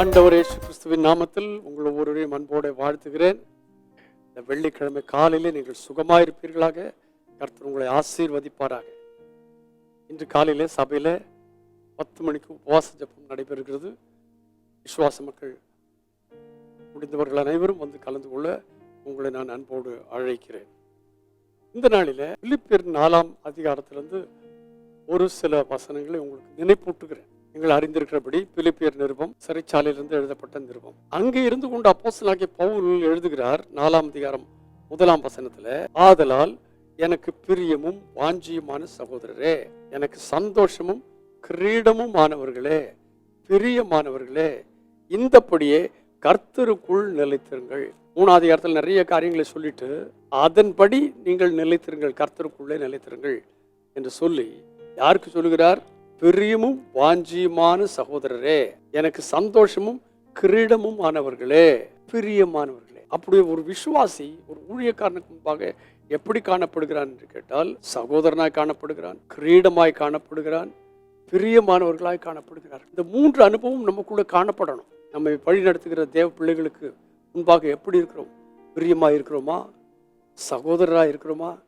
ஆண்டவர் இயேசு கிறிஸ்துவின் நாமத்தில் உங்கள் ஒவ்வொருவரையும் அன்போடு வாழ்த்துகிறேன். இந்த வெள்ளிக்கிழமை காலையிலே நீங்கள் சுகமாயிருப்பீர்களாக. கர்த்தர் உங்களை ஆசீர்வதிப்பாராக. இன்று காலையிலே சபையில் பத்து மணிக்கு உபவாச ஜப்பம் நடைபெறுகிறது. விசுவாச மக்கள் முடிந்தவர்கள் அனைவரும் வந்து கலந்து கொள்ள உங்களை நான் அன்போடு அழைக்கிறேன். இந்த நாளில் பிலிப்பியர் நாலாம் அதிகாரத்திலிருந்து ஒரு சில வசனங்களை உங்களுக்கு நினைப்பூட்டுகிறேன். நீங்கள் அறிந்திருக்கிறபடி பிலிப்பியர் நிருபம் சிறைச்சாலையிலிருந்து எழுதப்பட்ட நிருபம். அங்கே இருந்து கொண்டு அப்போசலாகிய பவுல் எழுதுகிறார் நாலாம் அதிகாரம் முதலாம் வசனத்துல ஆதலால் எனக்கு பிரியமும் வாஞ்சியுமான சகோதரரே எனக்கு சந்தோஷமும் கிரீடமும் ஆனவர்களே பிரியமானவர்களே இந்தப்படியே கர்த்தருக்குள் நிலைத்திருங்கள். மூணாவது அதிகாரத்தில் நிறைய காரியங்களை சொல்லிட்டு அதன்படி நீங்கள் நிலைத்திருங்கள் கர்த்தருக்குள்ளே நிலைத்திருங்கள் என்று சொல்லி யாருக்கு சொல்லுகிறார்? பிரியமும் வாஞ்சியுமான சகோதரரே எனக்கு சந்தோஷமும் கிரீடமும் ஆனவர்களே பிரியமானவர்களே. அப்படி ஒரு விசுவாசி ஒரு ஊழியக்காரனுக்கு முன்பாக எப்படி காணப்படுகிறான் என்று கேட்டால் சகோதரனாய் காணப்படுகிறான் கிரீடமாய் காணப்படுகிறான் பிரியமானவர்களாய் காணப்படுகிறார். இந்த மூன்று அனுபவம் நமக்குள்ள காணப்படணும். நம்மை வழி நடத்துகிற தேவ பிள்ளைகளுக்கு முன்பாக எப்படி இருக்கிறோம்? பிரியமாக இருக்கிறோமா? சகோதரராக இருக்கிறோமா?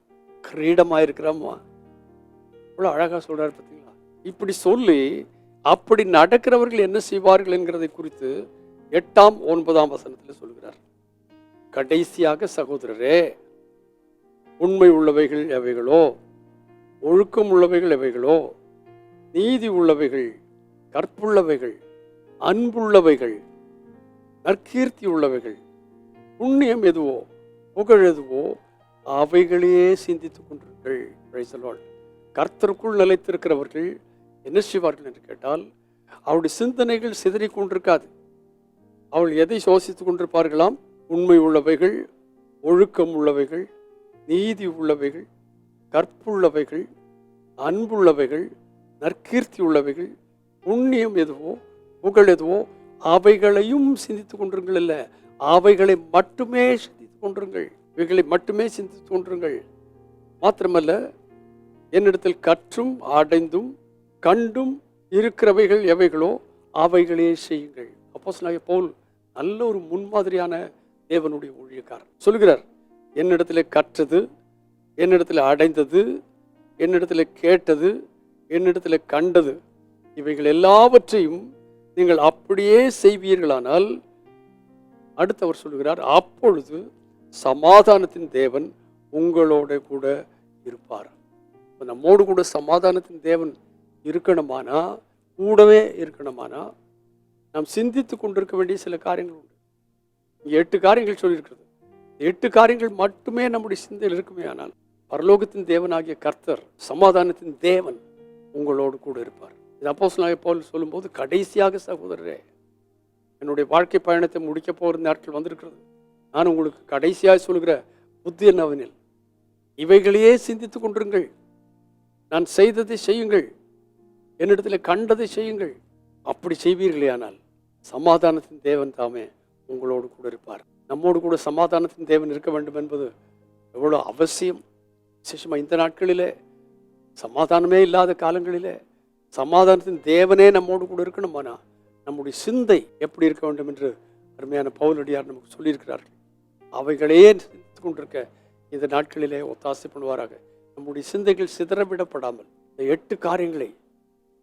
கிரீடமாக இருக்கிறோமா? இவ்வளோ அழகாக சொல்கிறார் பார்த்தீங்களா இப்படி சொல்லி அப்படி நடக்கிறவர்கள் என்ன செய்வார்கள் என்கிறதை குறித்து எட்டாம் ஒன்பதாம் வசனத்தில் சொல்கிறார். கடைசியாக சகோதரரே உண்மை உள்ளவைகள் எவைகளோ ஒழுக்கம் உள்ளவைகள் எவைகளோ நீதி உள்ளவைகள் கற்புள்ளவைகள் அன்புள்ளவைகள் நற்கீர்த்தி உள்ளவைகள் புண்ணியம் எதுவோ புகழ் எதுவோ அவைகளையே சிந்தித்துக் கொண்டிருங்கள். Praise கர்த்தருக்குள் நிலைத்திருக்கிறவர்கள் என்ன செய்வார்கள் என்று கேட்டால் அவருடைய சிந்தனைகள் சிதறி கொண்டிருக்காது. அவள் எதை சோசித்துக் கொண்டிருப்பார்களாம்? உண்மை உள்ளவைகள் ஒழுக்கம் உள்ளவைகள் நீதி உள்ளவைகள் கற்புள்ளவைகள் அன்புள்ளவைகள் நற்கீர்த்தி உள்ளவைகள் புண்ணியம் எதுவோ புகழ் எதுவோ அவைகளையும் சிந்தித்துக் கொண்டிருங்கள் அல்ல. அவைகளை மட்டுமே சிந்தித்துக் கொண்டிருங்கள். இவைகளை மட்டுமே சிந்தித்துக் கொண்டிருங்கள். மாத்திரமல்ல என்னிடத்தில் கற்றும் அடைந்தும் கண்டும் இருக்கிறவைகள் எவைகளோ அவைகளே செய்யுங்கள். அப்போ போல் நல்ல ஒரு முன்மாதிரியான தேவனுடைய ஊழியக்காரர். சொல்கிறார் என்னிடத்தில் கற்றது என்னிடத்தில் அடைந்தது என்னிடத்தில் கேட்டது என்னிடத்தில் கண்டது இவைகள் எல்லாவற்றையும் நீங்கள் அப்படியே செய்வீர்களானால் அடுத்தவர் சொல்கிறார் அப்பொழுது சமாதானத்தின் தேவன் உங்களோட கூட இருப்பார். நம்மோடு கூட சமாதானத்தின் தேவன் இருக்கணுமானா? கூடவே இருக்கணுமானா? நாம் சிந்தித்து கொண்டிருக்க வேண்டிய சில காரியங்கள் உண்டு. எட்டு காரியங்கள் சொல்லியிருக்கிறது. எட்டு காரியங்கள் மட்டுமே நம்முடைய சிந்தையில் இருக்குமே ஆனால் பரலோகத்தின் தேவனாகிய கர்த்தர் சமாதானத்தின் தேவன் உங்களோடு கூட இருப்பார். இது அப்போஸ் போல் சொல்லும்போது கடைசியாக சகோதரரே என்னுடைய வாழ்க்கை பயணத்தை முடிக்க போகிற நாட்கள் வந்திருக்கிறது. நான் உங்களுக்கு கடைசியாக சொல்கிற புத்தி என்னவெனில் இவைகளையே சிந்தித்துக் கொண்டிருங்கள். நான் செய்ததை செய்யுங்கள். என்னிடத்தில் கண்டதை செய்யுங்கள். அப்படி செய்வீர்களேயானால் சமாதானத்தின் தேவன் தாமே உங்களோடு கூட இருப்பார். நம்மோடு கூட சமாதானத்தின் தேவன் இருக்க வேண்டும் என்பது எவ்வளோ அவசியம். விசேஷமாக இந்த நாட்களிலே சமாதானமே இல்லாத காலங்களிலே சமாதானத்தின் தேவனே நம்மோடு கூட இருக்கணுமானா நம்முடைய சிந்தை எப்படி இருக்க வேண்டும் என்று அருமையான பவுலடியார் நமக்கு சொல்லியிருக்கிறார்கள். அவைகளையே சிந்தித்து கொண்டிருக்க இந்த நாட்களிலே ஒத்தாசை பண்ணுவாராக. நம்முடைய சிந்தைகள் சிதறவிடப்படாமல் இந்த எட்டு காரியங்களை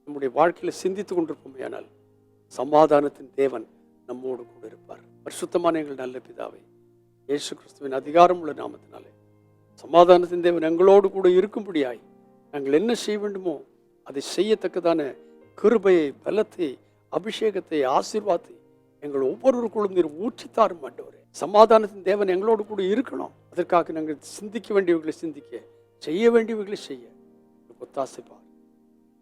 நம்முடைய வாழ்க்கையில் சிந்தித்துக் கொண்டிருப்போமே ஆனால் சமாதானத்தின் தேவன் நம்மோடு கூட இருப்பார். பரிசுத்தமான எங்கள் நல்ல பிதாவை இயேசு கிறிஸ்துவின் அதிகாரம் உள்ள நாமத்தினாலே சமாதானத்தின் தேவன் எங்களோடு கூட இருக்கும்படியாய் நாங்கள் என்ன செய்ய வேண்டுமோ அதை செய்யத்தக்கதான கிருபையை பலத்தை அபிஷேகத்தை ஆசீர்வாதத்தை எங்கள் ஒவ்வொருவருக்குள்ளும் நீர் ஊற்றித்தாரும் ஆண்டவரே. சமாதானத்தின் தேவன் எங்களோடு கூட இருக்கணும். அதற்காக நாங்கள் சிந்திக்க வேண்டியவர்களை சிந்திக்க செய்ய வேண்டியவர்களை செய்ய. ஒத்தாசைப்பார்.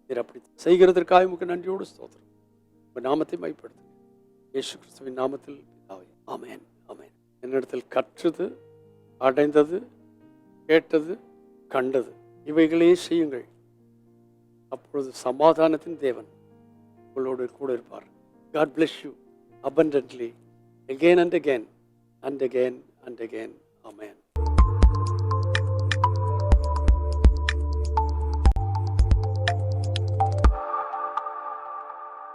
நீர் அப்படி செய்கிறதற்காக உமக்கு நன்றியோடு ஸ்தோத்திரம். உங்கள் நாமத்தை மைப்படுத்து இயேசு கிறிஸ்துவின் நாமத்தில் ஆமேன் ஆமேன். என்னிடத்தில் கற்றது அடைந்தது கேட்டது கண்டது இவைகளே செய்யுங்கள். அப்பொழுது சமாதானத்தின் தேவன் உங்களோடு கூட இருப்பார். God bless you abundantly again and again and again and again amen